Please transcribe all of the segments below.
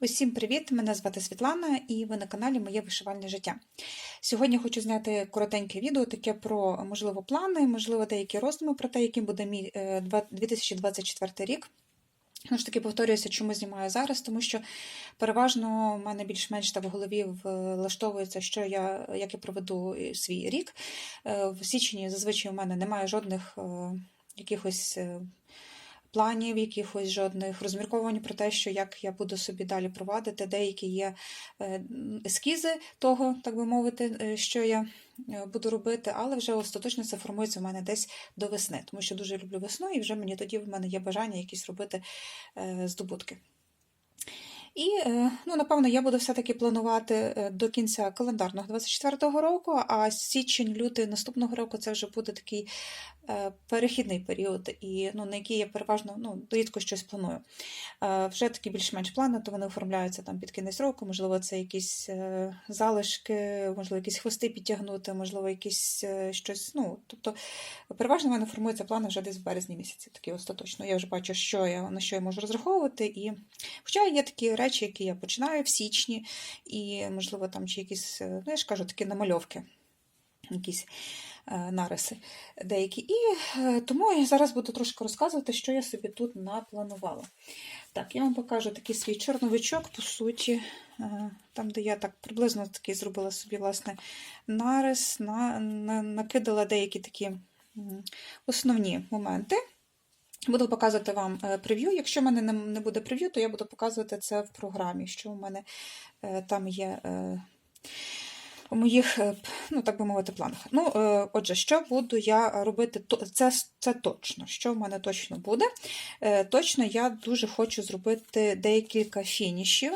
Усім привіт! Мене звати Світлана і ви на каналі Моє вишивальне життя. Сьогодні хочу зняти коротеньке відео таке про, можливо, плани, можливо, деякі роздуми про те, яким буде мій е, 2024 рік. Ну ж таки, повторююся, чому знімаю зараз, тому що переважно в мене більш-менш в голові влаштовується, що я, як я проведу е, свій рік. Е, В січні зазвичай у мене немає жодних е, якихось е, планів, якихось жодних розмірковань про те, що як я буду собі далі провадити. Деякі є е, ескізи того, так би мовити, е, що я е, буду робити, але вже остаточно це формується в мене десь до весни, тому що дуже люблю весну, і вже мені тоді в мене є бажання якісь робити здобутки. І, е, ну, напевно, я буду все-таки планувати е, до кінця календарного 24-го року, а січень-лютий наступного року це вже буде такий е, перехідний період, і ну, на який я переважно ну, рідко щось планую. Вже такі більш-менш плани, то вони оформляються там під кінець року, можливо, це якісь залишки, можливо, якісь хвости підтягнути, можливо, якісь щось. Ну, тобто, переважно в мене формуються плани вже десь в березні місяці, такі остаточно. Я вже бачу, що я, на що я можу розраховувати. І... Хоча є такі речі, які я починаю в січні, і, можливо, там чи якісь, ну, я ж кажу, такі намальовки, якісь е, нариси деякі. І е, тому я зараз буду трошки розказувати, що я собі тут напланувала. Так, я вам покажу такий свій чорновичок, по суті, е, там, де я так приблизно такий зробила собі, власне, нарис, на, на, накидала деякі такі основні моменти. Буду показувати вам е, прев'ю. Якщо в мене не- буде прев'ю, то я буду показувати це в програмі, що у мене е, там є е, у моїх, ну так би мовити, планах. Ну, отже, що буду я робити? Це, це точно. Що в мене точно буде? Точно я дуже хочу зробити декілька фінішів.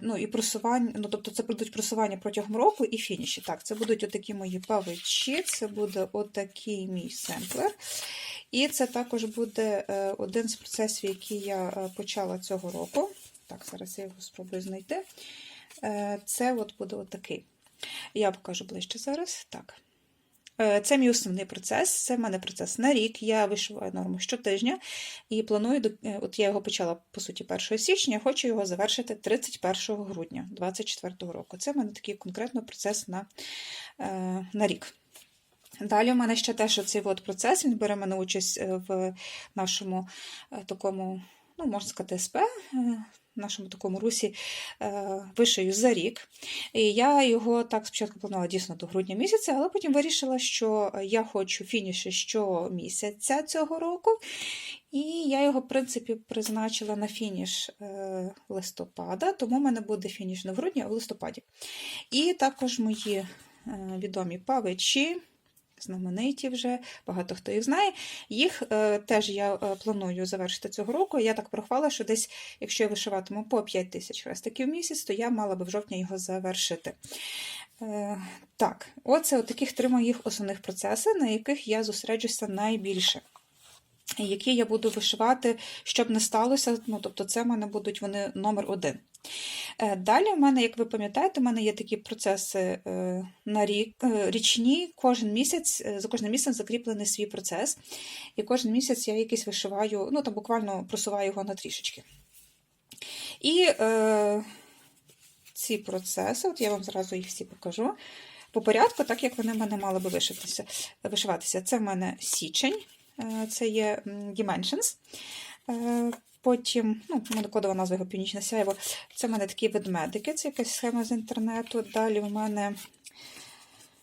Ну і просування, ну тобто це будуть просування протягом року і фініші. Так, це будуть отакі мої павичі, це буде отакий мій семплер. І це також буде е, один з процесів, який я е, почала цього року. Так, зараз я його спробую знайти. Е, Це от буде отакий. Я покажу ближче зараз. Так. Це мій основний процес. Це в мене процес на рік. Я вишиваю норму щотижня і планую, от я його почала по суті 1 січня, хочу його завершити 31 грудня 2024 року. Це в мене такий конкретно процес на, на рік. Далі в мене ще теж цей от процес, він бере мене участь е, в нашому е, такому, ну, можна сказати, СП, е, в нашому такому русі вишию за рік. І я його так спочатку планувала дійсно до грудня місяця, але потім вирішила, що я хочу фініші щомісяця цього року. І я його, в принципі, призначила на фініш листопада, тому в мене буде фініш не в грудні, а в листопаді. І також мої відомі павичі знамениті вже, багато хто їх знає. Їх е, теж я е, планую завершити цього року. Я так порахувала, що десь, якщо я вишиватиму по 5 тисяч хрестиків в місяць, то я мала би в жовтні його завершити. Е, так, оце от таких три моїх основних процеси, на яких я зосереджуся найбільше. Які я буду вишивати, щоб не сталося. Ну, тобто, це в мене будуть вони номер один. Е, Далі в мене, як ви пам'ятаєте, в мене є такі процеси е, на рік, е, річні, кожен місяць, за кожним місяцем закріплений свій процес. І кожен місяць я якийсь вишиваю, ну там буквально просуваю його на трішечки. І е, ці процеси, от я вам зразу їх всі покажу. По порядку, так як вони в мене мали би вишиватися. Це в мене січень, це є Dimensions. Е, Потім, ну, кодова назва його північне сяйво. Це в мене такі ведмедики, це якась схема з інтернету. Далі в мене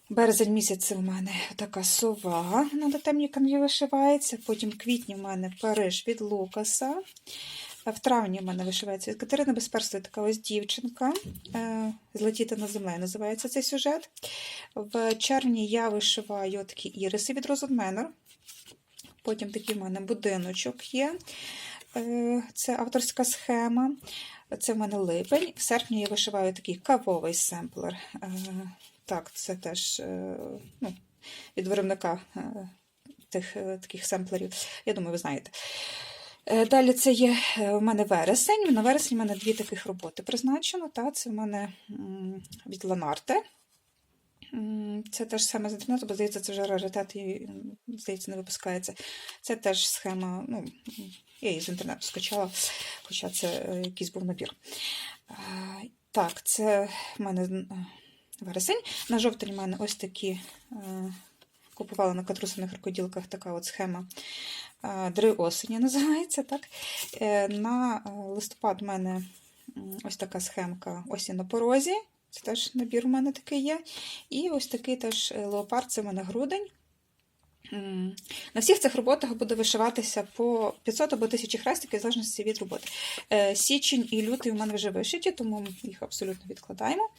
березень місяць в мене така сова на темній канві вишивається. Потім в квітні в мене Париж від Лукаса. В травні в мене вишивається від Катерини Безперстої така ось дівчинка. е, Злетіти на землею називається цей сюжет. В червні я вишиваю такі іриси від Розод Менор. Потім такий в мене будиночок є. Е, Це авторська схема. Це в мене липень. В серпні я вишиваю такий кавовий семплер. Е, Так, це теж е, ну, від виробника тих таких семплерів. Я думаю, ви знаєте. Далі це є в мене вересень. На вересень в мене дві таких роботи призначено. Та, це в мене від Ланарте. Це теж схема з інтернету, бо здається, це вже раритет і, здається, не випускається. Це теж схема, ну, я її з інтернету скачала, хоча це е, якийсь був набір. Так, це в мене е, вересень. На жовтень в мене ось такі е, купувала на катрусиних рукоділках така от схема Дри осені називається. так. На листопад в мене ось така схемка осінь на порозі. Це теж набір у мене такий є. І ось такий теж е, леопард, це в мене грудень. На всіх цих роботах буде вишиватися по 500 або 1000 хрестиків, в залежності від роботи. Е, Січень і лютий у мене вже вишиті, тому ми їх абсолютно відкладаємо.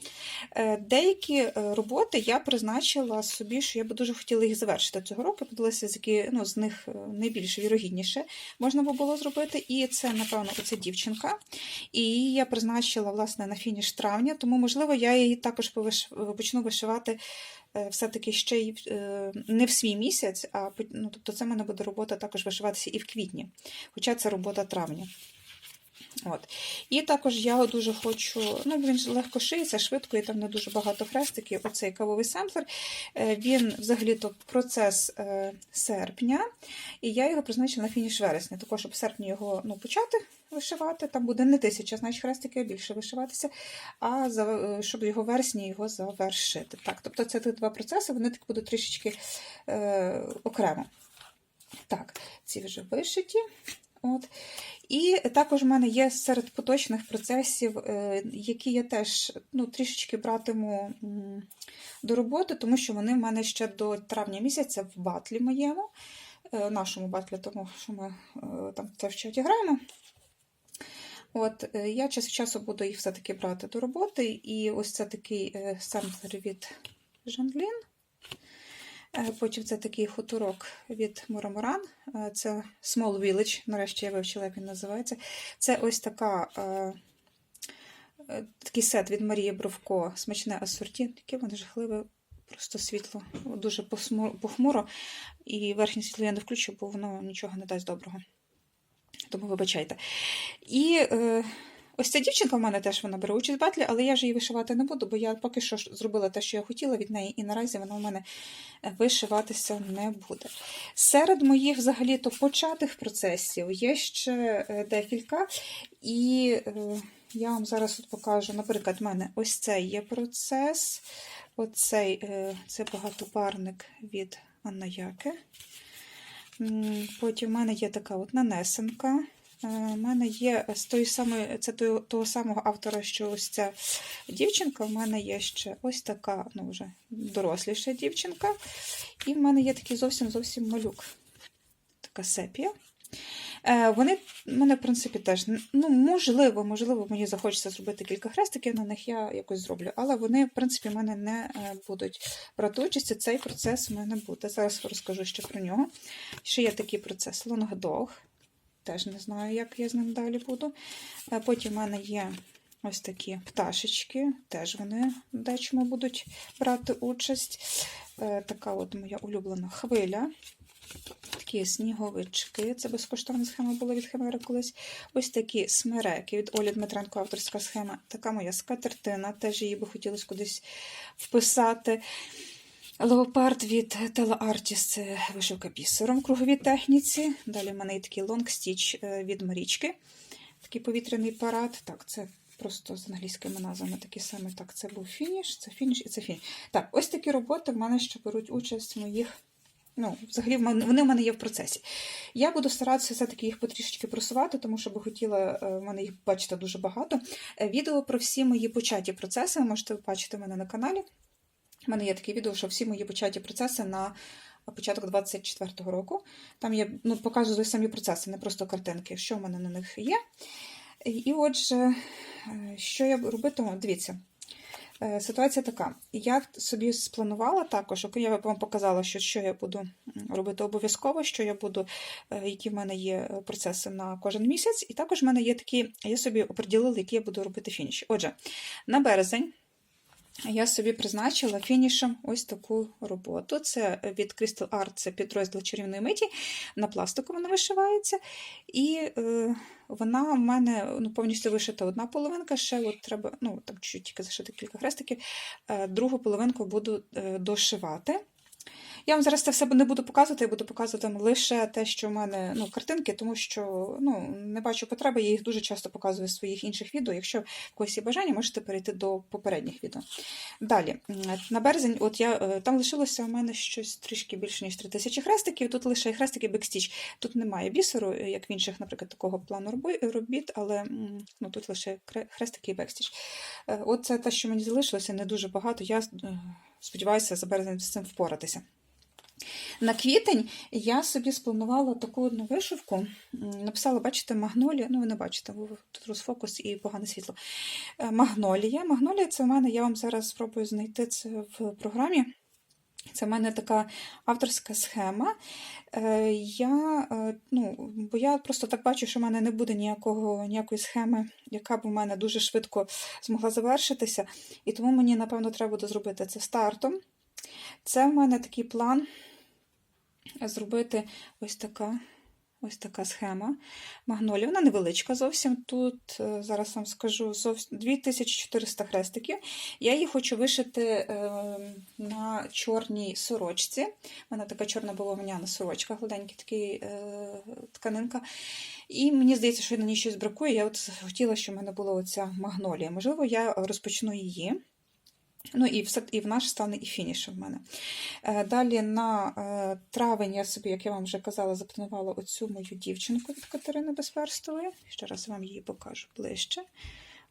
Е, Деякі е, роботи я призначила собі, що я би дуже хотіла їх завершити цього року. Подивилася, з які ну, з них найбільш вірогідніше можна було зробити. І це, напевно, оця дівчинка. І я призначила власне на фініш травня, тому, можливо, я її також почну вишивати все-таки ще й е, не в свій місяць, а ну, тобто це в мене буде робота також вишиватися і в квітні, хоча це робота травня. От. І також я дуже хочу, ну він легко шиється, швидко, і там не дуже багато хрестиків. Оцей кавовий семплер. Е, Він взагалі-то процес е, серпня, і я його призначила на фініш вересня, також щоб в серпні його ну, почати вишивати. Там буде не тисяча, значить хрестики, а більше вишиватися, а за, е, щоб його вересні його завершити. Так, тобто це ті два процеси, вони так будуть трішечки е, окремо. Так, ці вже вишиті. От. І також в мене є серед поточних процесів, е, які я теж ну, трішечки братиму до роботи, тому що вони в мене ще до травня місяця в батлі моєму, е, нашому батлі, тому що ми е, там теж в чаті граємо. От, я час від часу буду їх все-таки брати до роботи. І ось це такий семплер від Жанлін. Е, Потім це такий хуторок від Мурамуран. Е, Це Small Village. Нарешті я вивчила, як він називається. Це ось така, е, такий сет від Марії Бровко. Смачне асорті. Таке воно жахливе, просто світло. Дуже похмуро. І верхнє світло я не включу, бо воно нічого не дасть доброго. Тому вибачайте. І ось ця дівчинка в мене теж вона бере участь в батлі, але я вже її вишивати не буду, бо я поки що зробила те, що я хотіла від неї, і наразі вона в мене вишиватися не буде. Серед моїх взагалі-то початих процесів є ще е, декілька, і е, я вам зараз от покажу, наприклад, в мене ось цей є процес. Оцей е, це багатопарник від Аннаяки. М, Потім в мене є така от нанесенка. У мене є з тої самої, це того, самого автора, що ось ця дівчинка. У мене є ще ось така, ну вже доросліша дівчинка. І в мене є такий зовсім зовсім малюк. Така сепія. Е, Вони в мене, в принципі, теж ну, можливо, можливо, мені захочеться зробити кілька хрестиків на них, я якось зроблю. Але вони, в принципі, в мене не е, будуть брати участь. Цей процес в мене буде. Зараз розкажу ще про нього. Ще є такий процес лонгдог. Теж не знаю, як я з ним далі буду. Е, Потім в мене є ось такі пташечки, теж вони дечому будуть брати участь. Е, Така от моя улюблена хвиля. Такі сніговички, це безкоштовна схема була від Химери колись. Ось такі смереки від Олі Дмитренко, авторська схема. Така моя скатертина, теж її би хотілося кудись вписати. Леопард від Artist, це вишивка бісером в круговій техніці. Далі в мене є такий Long Stitch від Марічки. Такий повітряний парад. Так, це просто з англійськими назвами такі самі. Так, це був фініш, це фініш і це фініш. Так, ось такі роботи в мене ще беруть участь в моїх. Ну, взагалі, вони в мене є в процесі. Я буду старатися все-таки їх потрішечки просувати, тому що би хотіла, е, в мене їх бачите дуже багато. Е, Відео про всі мої початі процеси ви можете бачити в мене на каналі. У мене є таке відео, що всі мої початі процеси на початок 24-го року. Там я ну, показую самі процеси, не просто картинки, що в мене на них є. І- отже, що я робитиму? Дивіться. Е, Ситуація така. Я собі спланувала також, я вам показала, що, що я буду робити обов'язково, що я буду, е, які в мене є процеси на кожен місяць, і також в мене є такі, я собі оприділила, які я буду робити фініші. Отже, на березень я собі призначила фінішем ось таку роботу. Це від Crystal Art, це підрозділ чарівної миті. На пластику вона вишивається. І е, вона в мене ну, повністю вишита одна половинка. Ще от треба, ну, там чуть-чуть тільки зашити кілька хрестиків. Е, другу половинку буду е, дошивати. Я вам зараз це все не буду показувати, я буду показувати вам лише те, що в мене ну, картинки, тому що ну, не бачу потреби, я їх дуже часто показую в своїх інших відео. Якщо в когось є бажання, можете перейти до попередніх відео. Далі, на березень, от я, е, там лишилося у мене щось трішки більше, ніж 3000 хрестиків. Тут лише хрестики бекстіч. Тут немає бісеру, е, як в інших, наприклад, такого плану робіт, але ну, тут лише хрестики і бекстіч. Е, От це те, що мені залишилося, не дуже багато. Я сподіваюся за березень з цим впоратися. На квітень я собі спланувала таку одну вишивку. Написала, бачите, магнолія. Ну, ви не бачите, тут розфокус і погане світло. Е, Магнолія. Магнолія це в мене, я вам зараз спробую знайти це в програмі. Це в мене така авторська схема. Е, Я, е, ну, бо я просто так бачу, що в мене не буде ніякого, ніякої схеми, яка б у мене дуже швидко змогла завершитися. І тому мені, напевно, треба буде зробити це стартом. Це в мене такий план зробити ось така, ось така схема магнолії. Вона невеличка зовсім. Тут, е, зараз вам скажу, зовсім 2400 хрестиків. Я її хочу вишити е, на чорній сорочці. У мене така чорна бавовняна сорочка, гладенька такий, е, тканинка. І мені здається, що на ній щось бракує. Я от хотіла, щоб в мене була оця магнолія. Можливо, я розпочну її. Ну і все, і в наш стане і фініш в мене. Е, Далі на е, травень я собі, як я вам вже казала, запланувала оцю мою дівчинку від Катерини Безперстової. Ще раз вам її покажу ближче.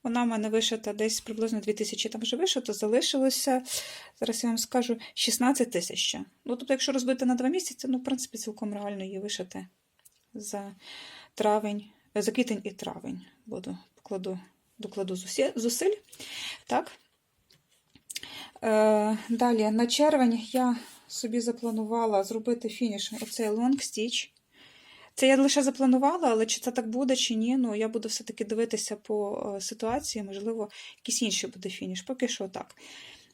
Вона в мене вишита десь приблизно 2000 там вже вишито, залишилося, зараз я вам скажу, 16 тисяч. Ну, тобто, якщо розбити на два місяці, ну, в принципі, цілком реально її вишити за травень, за квітень і травень. Буду покладу, докладу зусиль. Так. Е, Далі на червень я собі запланувала зробити фініш оцей long stitch. Це я лише запланувала, але чи це так буде, чи ні, ну я буду все-таки дивитися по е, ситуації, можливо, якийсь інший буде фініш. Поки що так.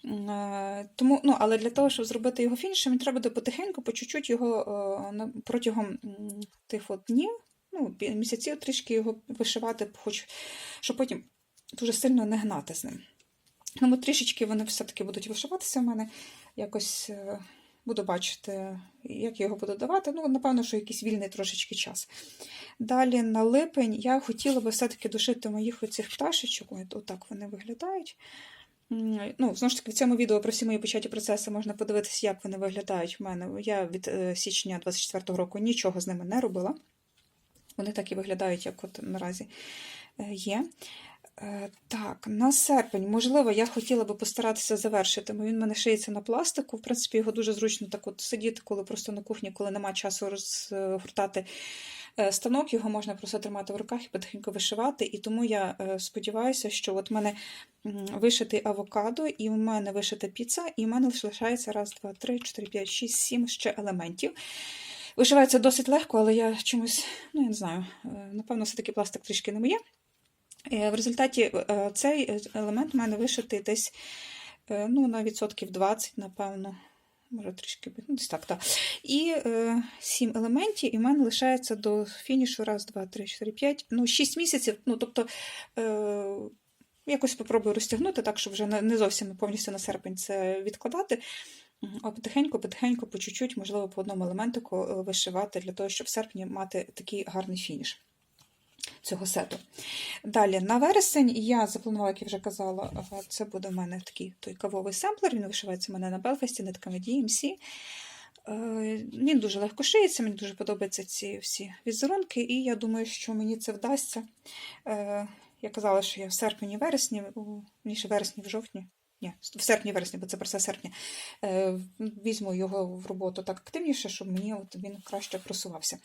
Е, Тому, ну, але для того, щоб зробити його фінішем, мені треба буде потихеньку, по чуть-чуть його протягом тих от днів, ну, місяців трішки його вишивати, хоч, щоб потім дуже сильно не гнати з ним. Ну, бо трішечки вони все-таки будуть вишиватися в мене. Якось е, буду бачити, як я його буду давати. Ну, напевно, що якийсь вільний трошечки час. Далі на липень я хотіла би все-таки дошити моїх оцих пташечок. Отак вони виглядають. Ну, знову ж таки, в цьому відео про всі мої початі процеси можна подивитися, як вони виглядають в мене. Я від е, січня 24-го року нічого з ними не робила. Вони так і виглядають, як от наразі е, є. Е, Так, на серпень, можливо, я хотіла би постаратися завершити, бо він мене шиється на пластику. В принципі, його дуже зручно так от сидіти, коли просто на кухні, коли нема часу розгортати е, станок, його можна просто тримати в руках і потихеньку вишивати. І тому я е, сподіваюся, що от в мене вишитий авокадо, і в мене вишита піца, і в мене лишається раз, два, три, чотири, п'ять, шість, сім ще елементів. Вишивається досить легко, але я чомусь, ну я не знаю, е, напевно, все-таки пластик трішки не моє. Е, В результаті е, цей елемент у мене вишитий десь е, ну, на відсотків 20, напевно. Може, трішки ну, десь так, так. І е, 7 елементів, і в мене лишається до фінішу раз, два, три, чотири, п'ять, ну, 6 місяців. Ну, тобто, е, якось спробую розтягнути, так, щоб вже не зовсім повністю на серпень це відкладати. А потихеньку, потихеньку, по чуть-чуть, можливо, по одному елементику е, вишивати для того, щоб в серпні мати такий гарний фініш цього сету. Далі, на вересень я запланувала, як я вже казала, це буде в мене такий той кавовий семплер, він вишивається в мене на Белфасті, нитками DMC. Е, Він дуже легко шиється, мені дуже подобаються ці всі візерунки, і я думаю, що мені це вдасться. Е, Я казала, що я в серпні, вересні, ніж вересні, в жовтні. Ні, в серпні, вересні, бо це про серпня. Е, Візьму його в роботу так активніше, щоб мені от він краще просувався.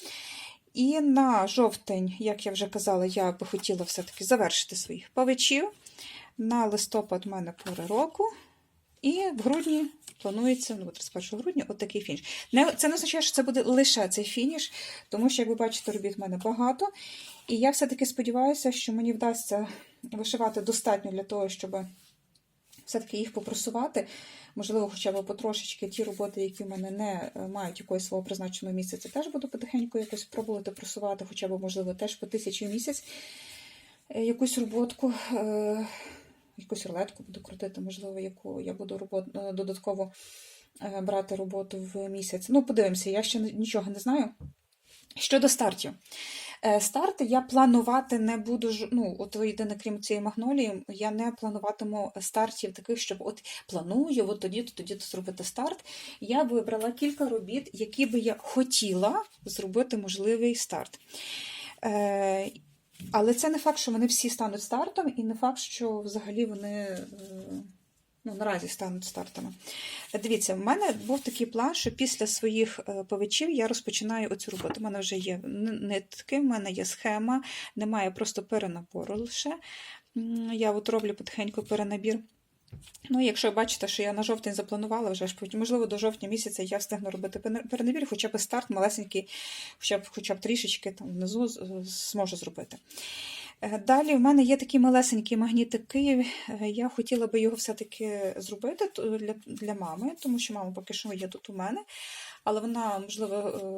І на жовтень, як я вже казала, я би хотіла все-таки завершити своїх павичів. На листопад в мене пори року. І в грудні планується, ну, 31 грудня, от фініш. Не, це не означає, що це буде лише цей фініш, тому що, як ви бачите, робіт в мене багато. І я все-таки сподіваюся, що мені вдасться вишивати достатньо для того, щоб все-таки їх попросувати. Можливо, хоча б потрошечки ті роботи, які в мене не е, мають якогось свого призначеного місяця, теж буду потихеньку якось пробувати просувати, хоча б, можливо, теж по тисячі в місяць е, якусь роботку, е, якусь рулетку буду крутити, можливо, яку я буду робот, додатково брати роботу в місяць. Ну, подивимося, я ще нічого не знаю. Щодо стартів. Е, Старти я планувати не буду. Ну, от єдине, крім цієї магнолії, я не плануватиму стартів таких, щоб от планую, от тоді-то, тоді-то зробити старт. Я вибрала кілька робіт, які би я хотіла зробити можливий старт. Е, але це не факт, що вони всі стануть стартом, і не факт, що взагалі вони е, ну, наразі стануть стартами. Дивіться, в мене був такий план, що після своїх е, повичів я розпочинаю оцю роботу. У мене вже є нитки, в мене є схема, немає просто перенабору лише. Я от роблю потихеньку перенабір. Ну, якщо бачите, що я на жовтень запланувала, вже ж можливо, до жовтня місяця я встигну робити перенабір, хоча б старт малесенький, хоча б, хоча б трішечки там внизу зможу зробити. Е, Далі в мене є такий малесенький магнітик Київ. Е, Я хотіла би його все-таки зробити для, для мами, тому що мама поки що є тут у мене, але вона, можливо,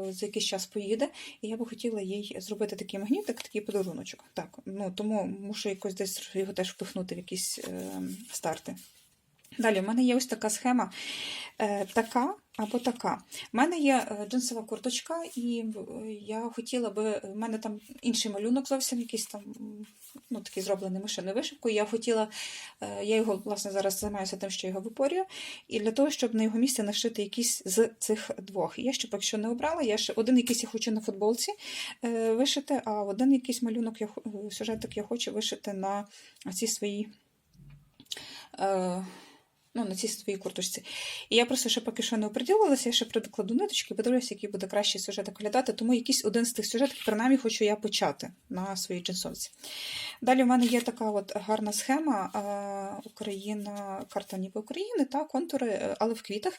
е, за якийсь час поїде, і я би хотіла їй зробити такий магнітик, такий подаруночок. Так, ну тому мушу якось десь його теж впихнути в якісь е, старти. Далі, в мене є ось така схема, е, така або така. У мене є е, джинсова курточка, і е, я хотіла би, в мене там інший малюнок зовсім якийсь там, ну, такий зроблений машиною вишивкою. Я хотіла, е, я його, власне, зараз займаюся тим, що його випорюю, і для того, щоб на його місце нашити якийсь з цих двох. Я ще поки що не обрала, я ще один якийсь я хочу на футболці е, вишити, а один якийсь малюнок, я, сюжетик я хочу вишити на цій своїй. Ну, на цій своїй курточці. І я просто ще поки що не оприділилася, я ще прикладу ниточки, подивлюся, який буде кращий сюжет оглядати, тому якийсь один з тих сюжетів, принаймні, хочу я почати на своїй джинсовці. Далі в мене є така от гарна схема е, Україна, карта ніби України, та контури, е, але в квітах.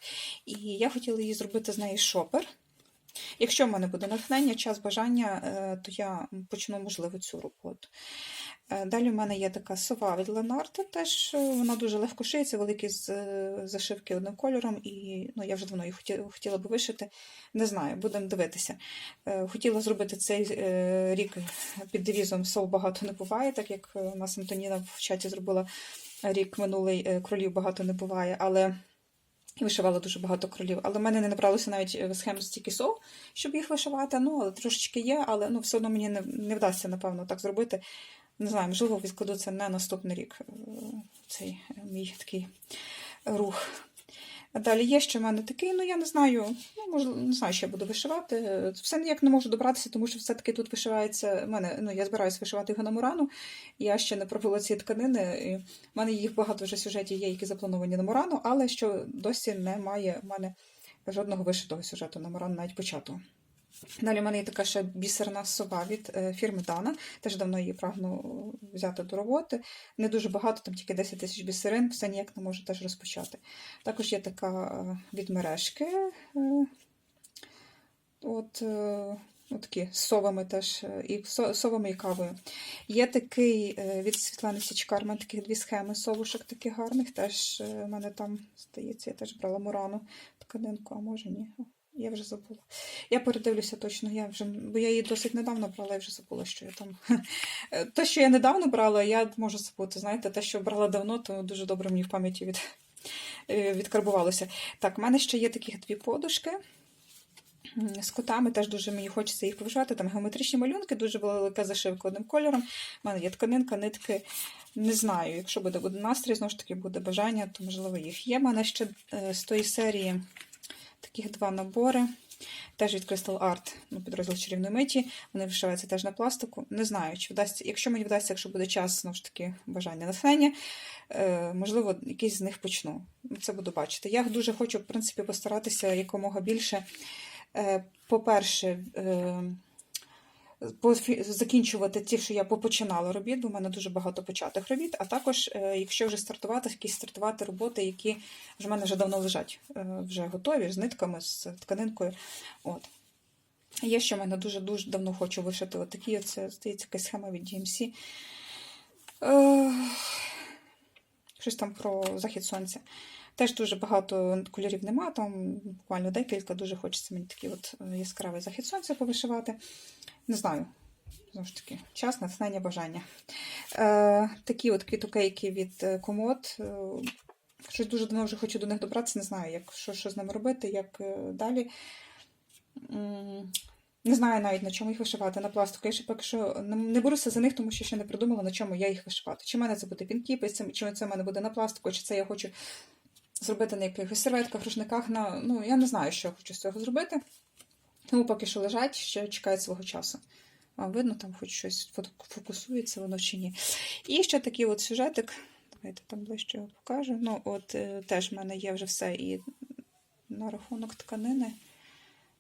І я хотіла її зробити з неї шопер. Якщо в мене буде натхнення, час бажання, е, то я почну, можливо, цю роботу. Е, Далі в мене є така сова від Ленарта, теж е, вона дуже легко шиється, великі зашивки одним кольором, і ну, я вже давно її хотіла, хотіла би вишити. Не знаю, будемо дивитися. Хотіла зробити цей рік під девізом сов багато не буває, так як у нас Антоніна в чаті зробила рік минулий кролів багато не буває, але і вишивала дуже багато кролів. Але в мене не набралося навіть схем схем стільки сов, щоб їх вишивати. Ну, але трошечки є, але ну, все одно мені не, не вдасться, напевно, так зробити. Не знаю, можливо, відкладу це на наступний рік. е, Цей е, мій такий рух. Далі є ще в мене такий, ну я не знаю, ну можливо, не знаю, що я буду вишивати. Все ніяк не можу добратися, тому що все-таки тут вишивається. в Мене, ну, я збираюся вишивати його на Мурану. Я ще не пробувала ці тканини. І в мене їх багато вже сюжетів є, які заплановані на Мурану, але що досі немає в мене жодного вишитого сюжету на Мурану, навіть початого. Далі в мене є така ще бісерна сова від е, фірми Дана. Теж давно її прагну взяти до роботи. Не дуже багато, там тільки 10 тисяч бісерин, все ніяк не можу теж розпочати. Також є така е, від мережки. е, От, е, от такі з совами теж, і совами і кавою. Є такий від Світлани Січкар, у мене таких дві схеми совушок таких гарних. Теж в мене там, здається, я теж брала Мурану тканинку, а може ні. Я вже забула. Я передивлюся точно, я вже, бо я її досить недавно брала, я вже забула, що я там. Те, що я недавно брала, я можу забути. Знаєте, те, що брала давно, то дуже добре мені в пам'яті від, е, відкарбувалося. Так, в мене ще є таких дві подушки. З котами теж дуже мені хочеться їх повишати. Там геометричні малюнки, дуже велика зашивка одним кольором. У мене є тканинка, нитки. Не знаю, якщо буде, буде настрій, знову ж таки буде бажання, то можливо їх є. У мене ще е, з тої серії таких два набори. Теж від Crystal Art, ну, підрозділ чарівної миті. Вони вишиваються теж на пластику. Не знаю, чи вдасться, якщо мені вдасться, якщо буде час, знову ж таки, бажання натхнення, е, можливо, якийсь з них почну. Ну, Це буду бачити. Я дуже хочу, в принципі, постаратися якомога більше. Е, По-перше, е, закінчувати ті, що я попочинала робіт, бо в мене дуже багато початих робіт. А також, е, якщо вже стартувати, якісь стартувати роботи, які вже в мене вже давно лежать, е, вже готові, з нитками, з тканинкою. От. Є ще в мене дуже дуже давно хочу вишити отакі. Це здається якась схема від DMC. Е, щось там про захід сонця. Теж дуже багато кольорів нема, там буквально декілька, дуже хочеться мені такий от яскравий захід сонця повишивати. Не знаю, знову ж таки, час, натхнення, бажання. Е, такі от квітокейки від е, комод. Е, щось дуже давно вже хочу до них добратися, не знаю, як, що, що з ними робити, як е, далі. Не знаю навіть на чому їх вишивати на пластику. Я ще поки що не- беруся за них, тому що ще не придумала, на чому я їх вишивати. Чи в мене це буде пінкіпи, чи це в мене буде на пластику, чи це я хочу зробити на якихось серветках, рушниках. На... Ну, я не знаю, що я хочу з цього зробити. Тому поки що лежать, ще чекають свого часу. А видно, там хоч щось фокусується воно чи ні. І ще такий от сюжетик. Давайте там ближче його покажу. Ну, от е, теж в мене є вже все і на рахунок тканини.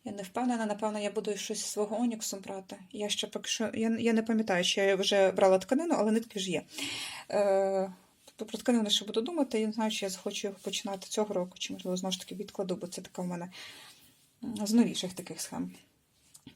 Я не впевнена, напевно, я буду щось свого оніксу брати. Я ще поки що. Я, я не пам'ятаю, чи я вже брала тканину, але нитки ж є. Е, тобто про тканину ще буду думати. Я не знаю, чи я захочу його починати цього року, чи, можливо, знову ж таки відкладу, бо це така в мене з новіших таких схем.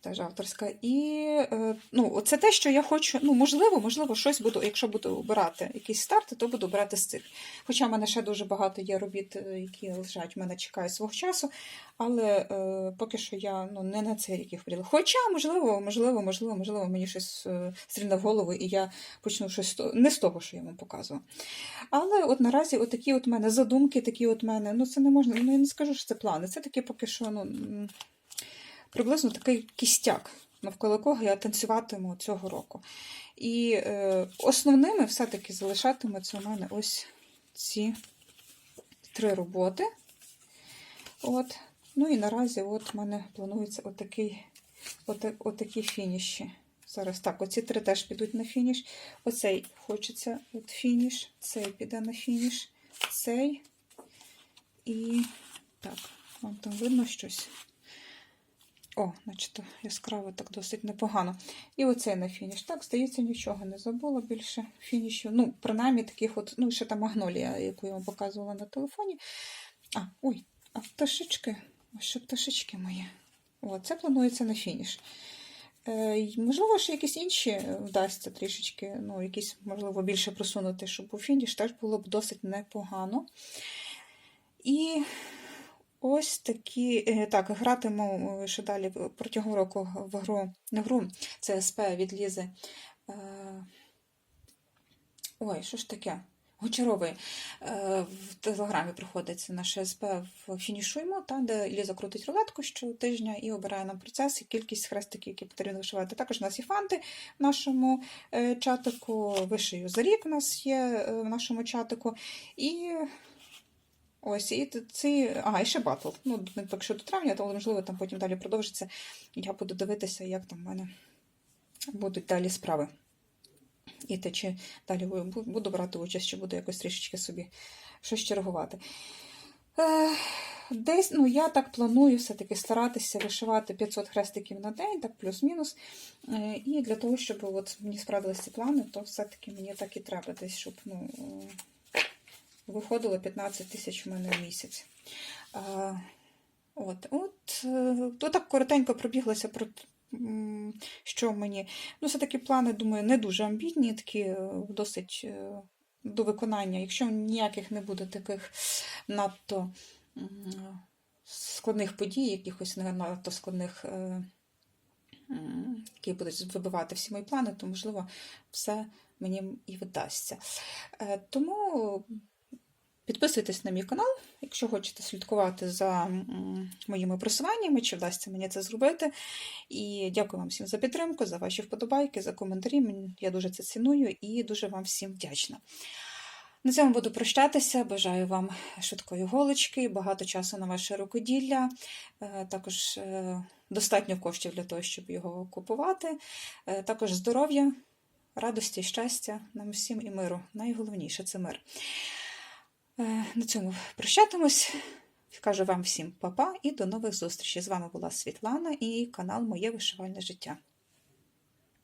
Теж авторська. І е, ну, це те, що я хочу. Ну, можливо, можливо, щось буду, якщо буду обирати якісь старти, то буду обирати з цих. Хоча в мене ще дуже багато є робіт, е, які лежать, в мене чекають свого часу, але е, поки що я ну, не на цей рік їх поділила. Хоча, можливо, можливо, можливо, можливо, мені щось е, стрільне в голову, і я почну щось не з того, що я вам показувала. Але от наразі от такі от мене задумки, такі от мене, ну це не можна, ну я не скажу, що це плани. Це такі поки що, ну. Приблизно такий кістяк, навколо кого я танцюватиму цього року. І е, основними все-таки залишатимуться у мене ось ці три роботи. От. Ну і наразі от у мене планується отакий, ота- отакі фініші. Зараз так, оці три теж підуть на фініш. Оцей хочеться от фініш, цей піде на фініш, цей і так, вам там видно щось. О, значить, яскраво так досить непогано. І оцей на фініш. Так, здається, нічого не забула більше фінішів. Ну, принаймні таких от, ну, ще та магнолія, яку я вам показувала на телефоні. А, ой, а пташечки, ось ще пташечки мої. О, це планується на фініш. Е, можливо, ще якісь інші вдасться трішечки, ну, якісь, можливо, більше просунути, щоб у фініш теж було б досить непогано. І Ось такі. е, Так, гратиму е, ще далі протягом року в гру. Не гру, це СП від Лізи. Е, Ой, що ж таке? Гочаровий. В телеграмі приходиться наше СП в фінішуємо, та, де Ліза крутить рулетку щотижня і обирає нам процес і кількість хрестиків, які потрібно вишивати. Також у нас є фанти в нашому чатику. Вишию за рік у нас є в нашому чатику. І Ось, і ці. Ага, і ще батл. Ну, не так що до травня, то можливо там потім далі продовжиться. Я буду дивитися, як там в мене будуть далі справи. І те, чи далі буду брати участь, чи буду якось трішечки собі щось чергувати. Е, Десь, ну, я так планую все-таки старатися вишивати 500 хрестиків на день, так плюс-мінус. Е, І для того, щоб от мені справилися ці плани, то все-таки мені так і треба десь, щоб ну, виходило 15 тисяч в мене в місяць. А, от, от, е, то так коротенько пробіглася про що мені. Ну, все-таки плани, думаю, не дуже амбітні, такі е, досить е, до виконання. Якщо ніяких не буде таких надто складних подій, якихось надто складних, які будуть вибивати всі мої плани, то, можливо, все мені і вдасться. Тому Підписуйтесь на мій канал, якщо хочете слідкувати за моїми просуваннями, чи вдасться мені це зробити. І дякую вам всім за підтримку, за ваші вподобайки, за коментарі. Я дуже це ціную і дуже вам всім вдячна. На цьому буду прощатися. Бажаю вам швидкої голочки, багато часу на ваше рукоділля, е, також е, достатньо коштів для того, щоб його купувати, е, також здоров'я, радості, щастя нам всім і миру. Найголовніше це мир. Е, На цьому прощатимось. Кажу вам всім па-па і до нових зустрічей. З вами була Світлана і канал Моє вишивальне життя.